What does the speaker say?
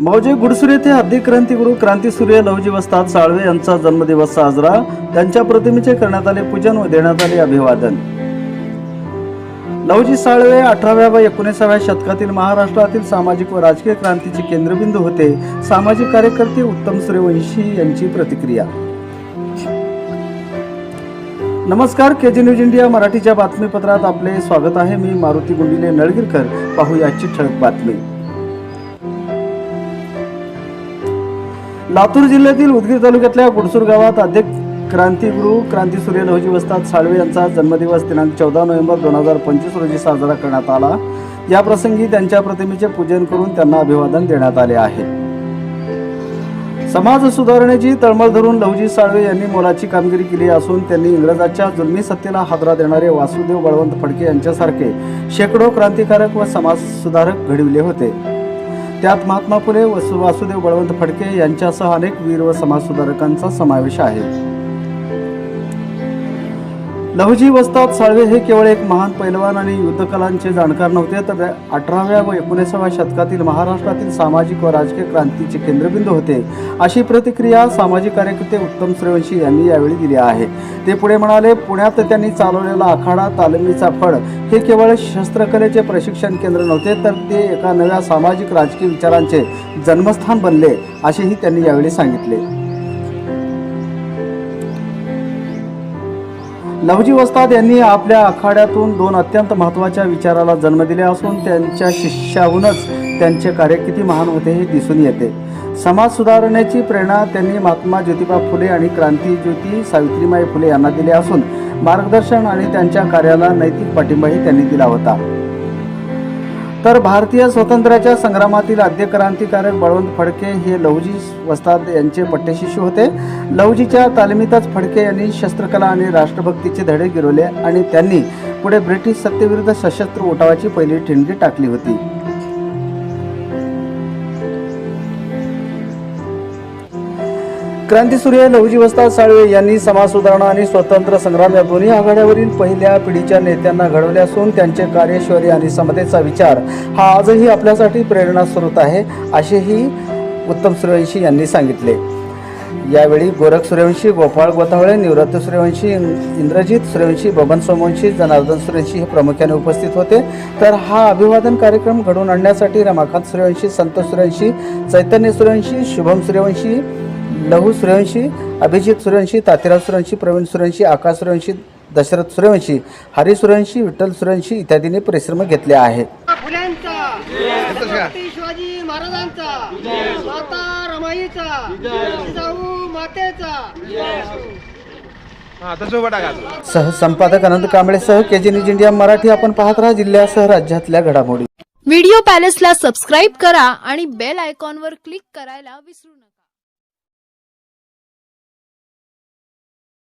मौजे गुडसूर येथे आद्य क्रांतिगुरु क्रांतीसूर्य लवजी वस्ताद साळवे यांचा जन्मदिवस साजरा. त्यांच्या प्रतिमेचे करण्यात आले पूजन व देण्यात आले अभिवादन. लवजी साळवे अठराव्या व एकोणीसाव्या शतकातील महाराष्ट्रातील सामाजिक व राजकीय क्रांतीचे केंद्रबिंदू होते. सामाजिक कार्यकर्ते उत्तम सूर्यवंशी यांची प्रतिक्रिया. नमस्कार के जी न्यूज इंडिया मराठीच्या बातमीपत्रात आपले स्वागत आहे. मी मारुती गुंडिले नळगीरकर. पाहूया ठळक बातमी. लातूर जिल्ह्यातील उदगीर तालुक्यातल्या गुडसूर गावात अध्यक्ष क्रांतीगुरु क्रांतीसूर्य नवजी वस्ताद साळवे यांचा जन्मदिवस दिनांक चौदा नोव्हेंबर दोन हजार पंचवीस रोजी साजरा करण्यात आला. या प्रसंगी त्यांच्या प्रतिमेचे पूजन करून त्यांना अभिवादन देण्यात आले आहे. समाज सुधारणेची तळमळ धरून लवजी साळवे यांनी मोलाची कामगिरी केली असून त्यांनी इंग्रजाच्या जुलमी सत्तेला हादरा देणारे वासुदेव बळवंत फडके यांच्यासारखे शेकडो क्रांतिकारक व समाज सुधारक घडविले होते. त्यात महात्मा फुले व वासुदेव बळवंत फडके यांच्यासह अनेक वीर व समाजसुधारकांचा समावेश आहे. लहुजी वस्ताद साळवे हे केवळ एक महान पैलवान आणि युद्धकलांचे जाणकार नव्हते तर अठराव्या व एकोणीसाव्या शतकातील महाराष्ट्रातील सामाजिक व राजकीय क्रांतीचे केंद्रबिंदू होते. अशी प्रतिक्रिया सामाजिक कार्यकर्ते उत्तम सूर्यवंशी यांनी यावेळी दिली आहे. ते पुढे म्हणाले पुण्यात त्यांनी चालवलेला आखाडा तालमीचा फळ हे केवळ शस्त्रकलेचे प्रशिक्षण केंद्र नव्हते तर ते एका नव्या सामाजिक राजकीय विचारांचे जन्मस्थान बनले असेही त्यांनी यावेळी सांगितले. लवजी वस्ताद यांनी आपल्या आखाड्यातून दोन अत्यंत महत्त्वाच्या विचाराला जन्म दिले असून त्यांच्या शिष्याहूनच त्यांचे कार्य किती महान होते हे दिसून येते. समाज सुधारण्याची प्रेरणा त्यांनी महात्मा ज्योतिबा फुले आणि क्रांतीज्योती सावित्रीमाई फुले यांना दिले असून मार्गदर्शन आणि त्यांच्या कार्याला नैतिक पाठिंबाही त्यांनी दिला होता. तर भारतीय स्वातंत्र्याच्या संग्रामातील आद्य क्रांतिकारक बळवंत फडके हे लहुजी वस्ताद यांचे पट्टेशिष्य होते. लहुजीच्या तालमीतच फडके यांनी शस्त्रकला आणि राष्ट्रभक्तीचे धडे गिरवले आणि त्यांनी पुढे ब्रिटिश सत्तेविरुद्ध सशस्त्र उठावाची पहिली ठिणगी टाकली होती. क्रांतीसूर्य सूर्य नवजीवस्ता साळवे यांनी समाज सुधारणा आणि स्वतंत्र संग्राम या दोन्ही आघाड्यावरील पहिल्या पिढीच्या नेत्यांना घडवले असून त्यांचे कार्यश्वरी आणि समतेचा विचार हा आजही आपल्यासाठी प्रेरणा स्रोत आहे असेही उत्तम सूर्यवंशी यांनी सांगितले. यावेळी गोरख सूर्यवंशी गोपाळ गोतावळे निवृत्त सूर्यवंशी इंद्रजित सूर्यवंशी बबन सोमवंशी जनार्दन सूर्यवंशी हे प्रामुख्याने उपस्थित होते. तर हा अभिवादन कार्यक्रम घडवून आणण्यासाठी रमाकांत सूर्यवंशी संत सूर्यवंशी चैतन्य सूर्यवंशी शुभम सूर्यवंशी लहू सूर्यवंशी अभिजित सूर्यवंशी तातीराव सूर्यवंशी प्रवीण सूर्यवंशी आकाश सूर्यवंशी दशरथ सूर्यवंशी हरी सूर्यवंशी विठ्ठल सूर्यवंशी इत्यादींनी परिश्रम घेतले आहेत. फुल्यांचा छत्रपती शिवाजी महाराजांचा माता रमाईचा जिजाऊ मातेचा. हा तसं उभा टाका सह संपादक Anant कांबळेसह K G news India Marathi आपण पाहत राहा जिल्ह्यासह राज्यातल्या घडामोडी. व्हिडिओ पॅलेसला सबस्क्राईब करा आणि बेल आयकॉनवर क्लिक करायला विसरू नका.